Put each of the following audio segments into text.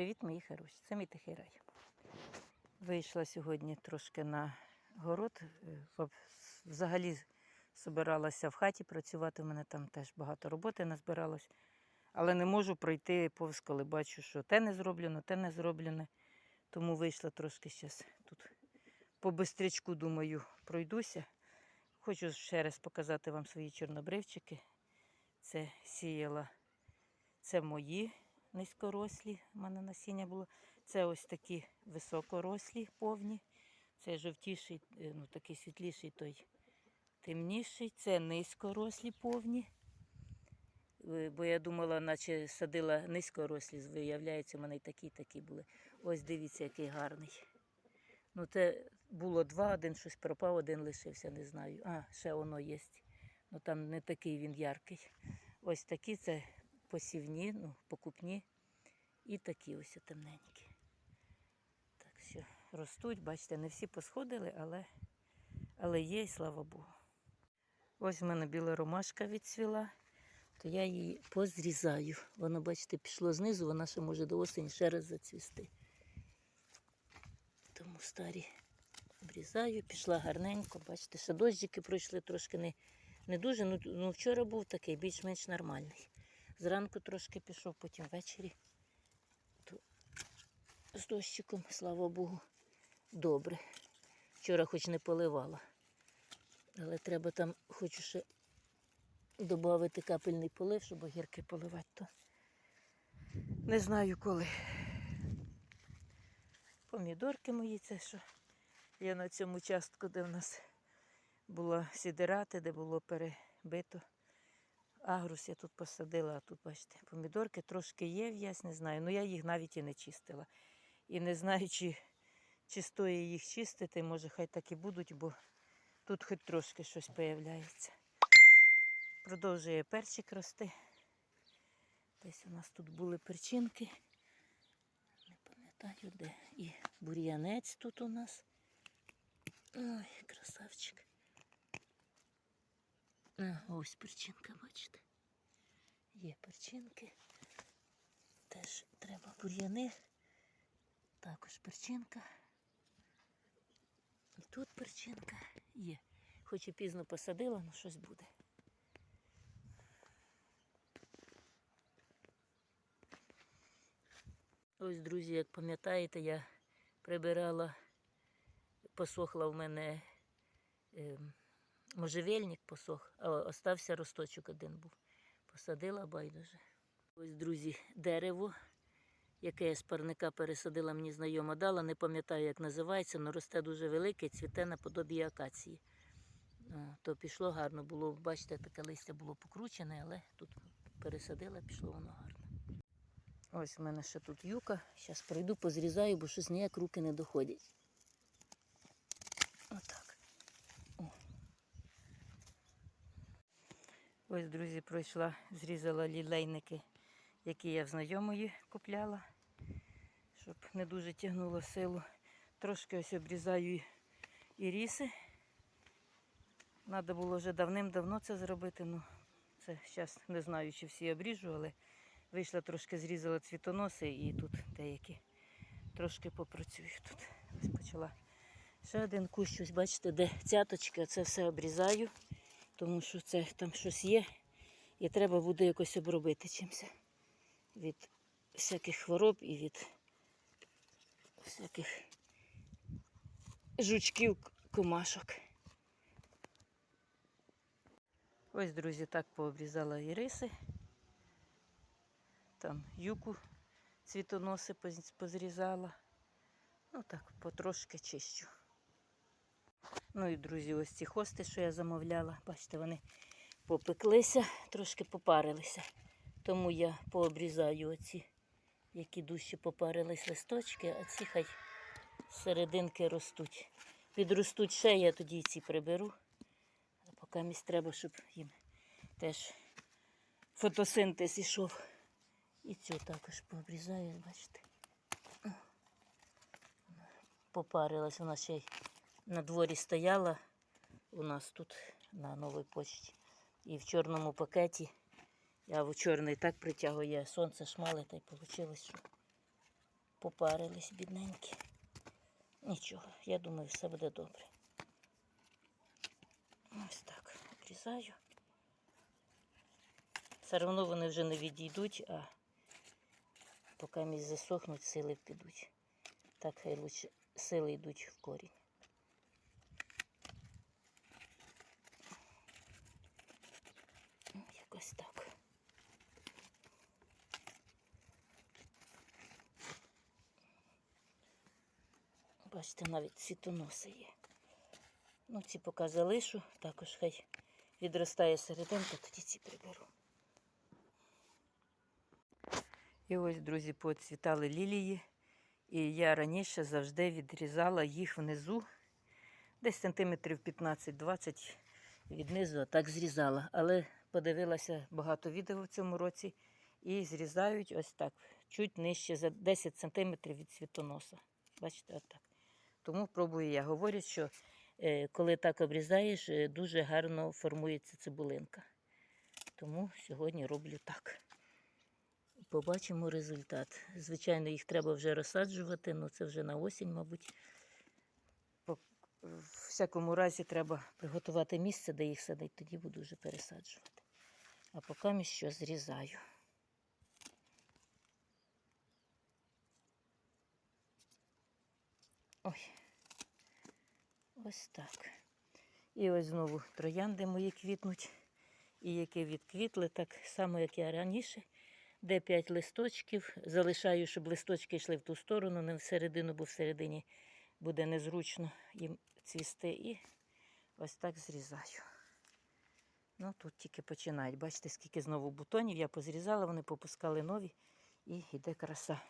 Привіт, мої хороші. Це мій тихий рай. Вийшла сьогодні трошки на город. Е, Взагалі збиралася в хаті працювати. У мене там теж багато роботи назбиралось. Але не можу пройти повз, коли бачу, що те не зроблено, те не зроблено. Тому вийшла трошки зараз тут по бистрячку, думаю, пройдуся. Хочу ще раз показати вам свої чорнобривчики. Це сіяла. Це мої низькорослі. У мене насіння було. Це ось такі високорослі, повні. Це жовтіший, е, ну такий світліший, той темніший. Це низькорослі повні. Е, Бо я думала, наче садила низькорослі, виявляється, в мене і такі, і такі були. Ось дивіться, який гарний. Ну, це було два, один щось пропав, один лишився, не знаю. А, ще воно є. Ну там не такий він яркий. Ось такі це посівні, ну, покупні. І такі ось темненькі. Так що ростуть, бачите, не всі посходили, але, але є, і слава Богу. Ось в мене біла ромашка відцвіла, то я її позрізаю. Воно, бачите, пішло знизу, вона ще може до осені ще раз зацвісти. Тому старі обрізаю, пішла гарненько. Бачите, ще дощики пройшли трошки не, не дуже. Ну, ну вчора був такий більш-менш нормальний. Зранку трошки пішов, потім ввечері. То з дощиком, слава Богу, добре. Вчора хоч не поливала. Але треба там, хочу ще додати капельний полив, щоб огірки поливати, то не знаю коли. Помідорки мої, це що я на цьому частку, де в нас було сідирати, де було перебито. Агрус я тут посадила, а тут, бачите, помідорки трошки є, в'язь, не знаю. Ну я їх навіть і не чистила. І не знаю, чи, чи стоїть їх чистити, може хай так і будуть, бо тут хоч трошки щось появляється. Продовжує перчик рости. Десь у нас тут були перчинки. Не пам'ятаю де. І бур'янець тут у нас. Ой, красавчик. А, ось перчинка, бачите. Є перчинки. Теж треба бур'яни. Також перчинка. І тут перчинка є. Хоч і пізно посадила, але щось буде. Ось, друзі, як пам'ятаєте, я прибирала, посохла в мене е, можжевельник посох, а остався росточок один був. Посадила байдуже. Ось, друзі, дерево, яке я з парника пересадила, мені знайома дала, не пам'ятаю, як називається, але росте дуже велике, цвіте наподобі акації. То пішло гарно, було, бачите, таке листя було покручене, але тут пересадила, пішло воно гарно. Ось в мене ще тут юка. Зараз пройду, позрізаю, бо щось ніяк руки не доходять. Отак. О. Ось, друзі, пройшла, зрізала лілейники, які я в знайомої купляла, щоб не дуже тягнуло силу. Трошки ось обрізаю і- і ріси. Треба було вже давним-давно це зробити. Ну, це зараз не знаю, чи всі обріжу, але вийшла трошки зрізала цвітоноси і тут деякі трошки попрацюю тут. Ось почала. Ще один кущ, ось бачите, де цяточки, це все обрізаю, тому що це там щось є. І треба буде якось обробити чимось. Від всяких хвороб і від всяких жучків, комашок. Ось, друзі, так пообрізала іриси. Там юку цвітоноси позрізала. Ну так, потрошки чищу. Ну і, друзі, ось ці хости, що я замовляла, бачите, вони попеклися, трошки попарилися. Тому я пообрізаю оці, які дужче попарились листочки, а ці хай серединки ростуть. Підростуть ще, я тоді ці приберу. А поки місць треба, щоб їм теж фотосинтез ішов. І цю також пообрізаю, бачите. Попарилась, вона ще й на дворі стояла у нас тут на новій почті. І в чорному пакеті. Я в чорний так притягує сонце шмале, та й вийшло, що попарились, бідненькі. Нічого, я думаю, все буде добре. Ось так обрізаю. Все одно вони вже не відійдуть, а поки місь засохнуть, сили підуть. Так хай лучше сили йдуть в корінь. Ну, Якось так. Бачите, навіть цвітоноси є. Ну, ці поки залишу, також хай відростає серединка, тоді ці приберу. І ось, друзі, поцвітали лілії. І я раніше завжди відрізала їх внизу, десь сантиметрів 15-20 від низу, так зрізала. Але подивилася багато відео в цьому році і зрізають ось так, чуть нижче за 10 сантиметрів від світоноса. Бачите, отак. Тому пробую я. Говорять, що е, коли так обрізаєш, е, дуже гарно формується цибулинка. Тому сьогодні роблю так. Побачимо результат. Звичайно, їх треба вже розсаджувати, але це вже на осінь, мабуть. По всякому разі треба приготувати місце, де їх садити, тоді буду вже пересаджувати. А поки що зрізаю. Ой. Ось так. І ось знову троянди мої квітнуть. І які відквітли, так само, як і раніше. Де 5 листочків. Залишаю, щоб листочки йшли в ту сторону, не всередину, бо всередині буде незручно їм цвісти. І ось так зрізаю. Ну, тут тільки починають. Бачите, скільки знову бутонів я позрізала, вони попускали нові і йде краса.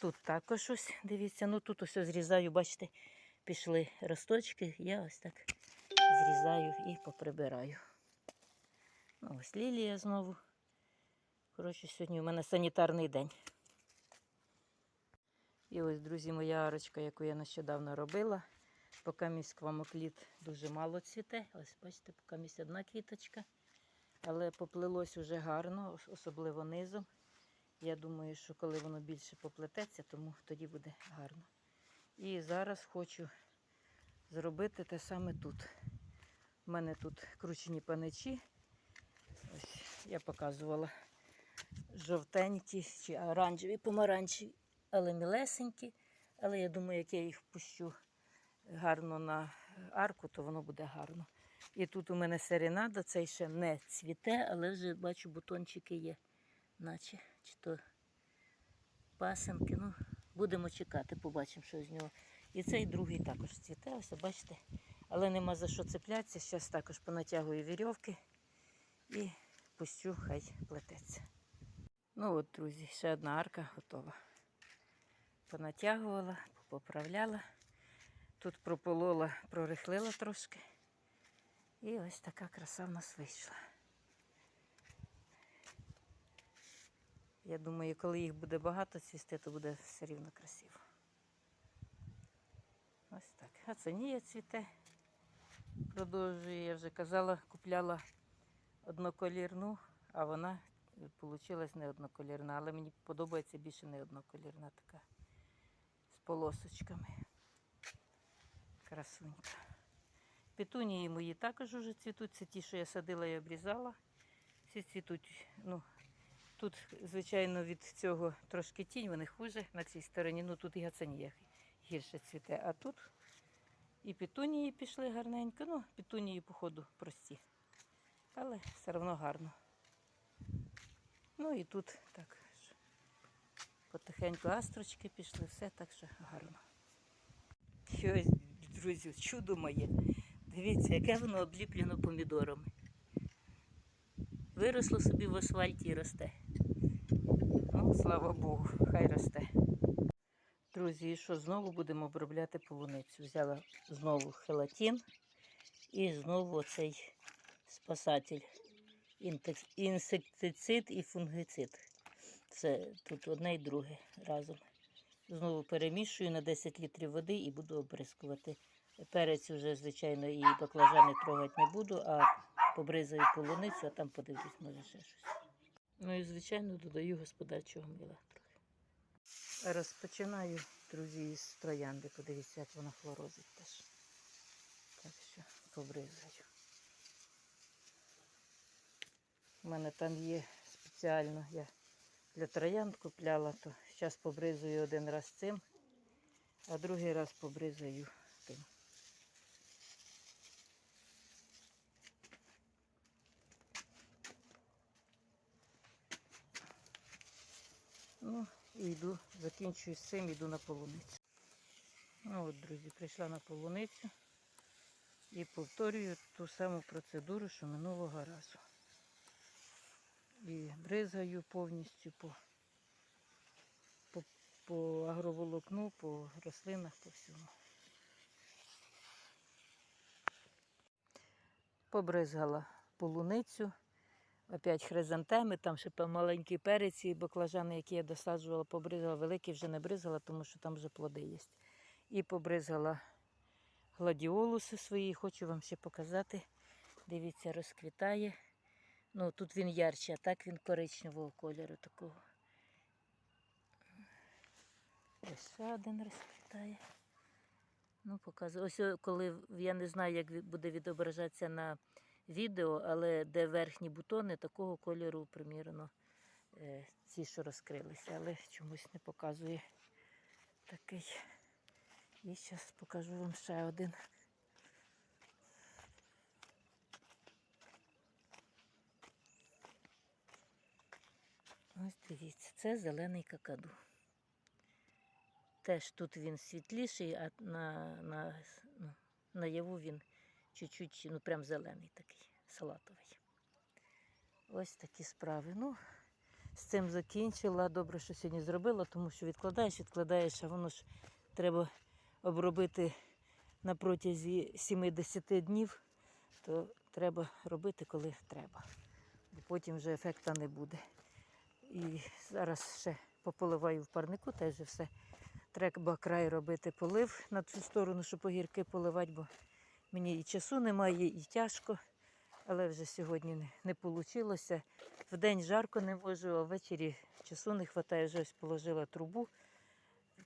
Тут також ось, дивіться, ну тут ось зрізаю, бачите, пішли росточки. Я ось так зрізаю і поприбираю. Ну, ось лілія знову. Коротше, сьогодні у мене санітарний день. І ось, друзі, моя арочка, яку я нещодавно робила. Поки мій сквамокліт дуже мало цвіте. Ось, бачите, поки місць одна квіточка. Але поплилось уже гарно, особливо низом. Я думаю, що коли воно більше поплететься, тому тоді буде гарно. І зараз хочу зробити те саме тут. У мене тут кручені паничі. Ось я показувала жовтенькі чи оранжеві, помаранчеві, але мілесенькі. Але я думаю, як я їх пущу гарно на арку, то воно буде гарно. І тут у мене серенада, цей ще не цвіте, але вже бачу, бутончики є, наче чи то пасенки. Ну, будемо чекати, побачимо, що з нього. І цей другий також цвіте, ось бачите. Але нема за що цеплятися. Зараз також понатягую вірьовки і пустю, хай плететься. Ну от, друзі, ще одна арка готова. Понатягувала, поправляла. Тут прополола, прорихлила трошки. І ось така краса в нас вийшла. Я думаю, коли їх буде багато цвісти, то буде все рівно красиво. Ось так. Ацинія цвіте. Продовжує, я вже казала, купляла одноколірну, а вона вийшла не одноколірна, але мені подобається більше не одноколірна така з полосочками. Красунька. Петунії мої також уже цвітуть. Це ті, що я садила і обрізала. Всі цвітуть. Ну, тут, звичайно, від цього трошки тінь, вони хуже на цій стороні. Ну тут і гацанія гірше цвіте. А тут і петунії пішли гарненько. Ну, петунії, походу, прості. Але все одно гарно. Ну і тут так. Потихеньку астрочки пішли, все так що гарно. Ось, друзі, чудо моє. Дивіться, яке воно обліплено помідорами. Виросло собі в асфальті і росте. Слава Богу, хай росте. Друзі, і що знову будемо обробляти полуницю? Взяла знову хелатин і знову оцей спасатель. Інсектицид і фунгицид. Це тут одне і друге разом. Знову перемішую на 10 літрів води і буду обрискувати. Перець вже, звичайно, і баклажани трогати не буду, а побризаю полуницю, а там подивлюсь, може ще щось. Ну і, звичайно, додаю господарчого мила трохи. Розпочинаю, друзі, з троянди. Подивіться, як вона хлорозить теж. Так що побризгаю. У мене там є спеціально, я для троянд купляла, то зараз побризую один раз цим, а другий раз побризаю тим. Ну, і йду, закінчую з цим, йду на полуницю. Ну от, друзі, прийшла на полуницю і повторюю ту саму процедуру, що минулого разу. І бризгаю повністю по, по, по агроволокну, по рослинах, по всьому. Побризгала полуницю. Опять хризантеми, там ще маленькі перець і баклажани, які я досаджувала, побризгала. Великі вже не бризгала, тому що там вже плоди є. І побризгала гладіолуси свої. Хочу вам ще показати. Дивіться, розквітає. Ну, тут він ярче, а так він коричневого кольору такого. Ось ще один розквітає. Ну, показую. Ось коли я не знаю, як буде відображатися на відео, але де верхні бутони такого кольору примірно е, ці, що розкрилися, але чомусь не показує такий. І зараз покажу вам ще один. Ось дивіться, це зелений какаду. Теж тут він світліший, а на, на, ну, наяву він чуть-чуть, ну прям зелений такий, салатовий. Ось такі справи. Ну, з цим закінчила. Добре, що сьогодні зробила, тому що відкладаєш, відкладаєш, а воно ж треба обробити на протязі 70 днів, то треба робити, коли треба. Бо потім вже ефекта не буде. І зараз ще пополиваю в парнику, теж все. Треба край робити полив на цю сторону, щоб огірки поливати, бо мені і часу немає, і тяжко. Але вже сьогодні не, не вийшло. Вдень жарко не можу, а ввечері часу не вистачає, вже ось положила трубу.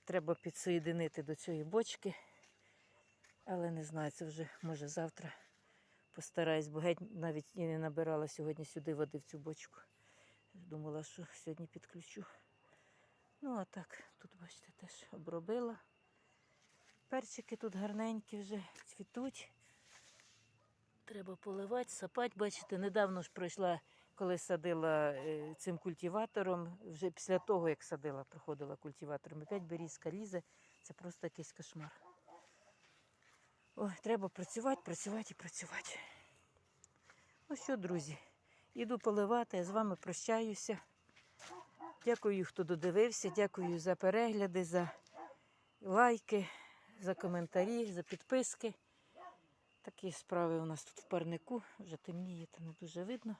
Треба підсоєдинити до цієї бочки. Але не знаю, це вже може завтра постараюсь, бо геть навіть і не набирала сьогодні сюди води в цю бочку. Думала, що сьогодні підключу. Ну, а так, тут, бачите, теж обробила. Перчики тут гарненькі вже цвітуть. Треба поливати, сапати. Бачите, недавно ж пройшла, коли садила е, цим культиватором. Вже після того, як садила, проходила культиватором. Опять берізка лізе. Це просто якийсь кошмар. Ой, треба працювати, працювати і працювати. Ну що, друзі, іду поливати, я з вами прощаюся. Дякую, хто додивився, дякую за перегляди, за лайки, за коментарі, за підписки. Такі справи у нас тут в парнику. Вже темніє, то не дуже видно.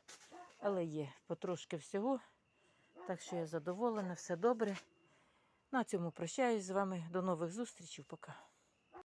Але є потрошки всього. Так що я задоволена, все добре. На цьому прощаюсь з вами. До нових зустрічей. Пока.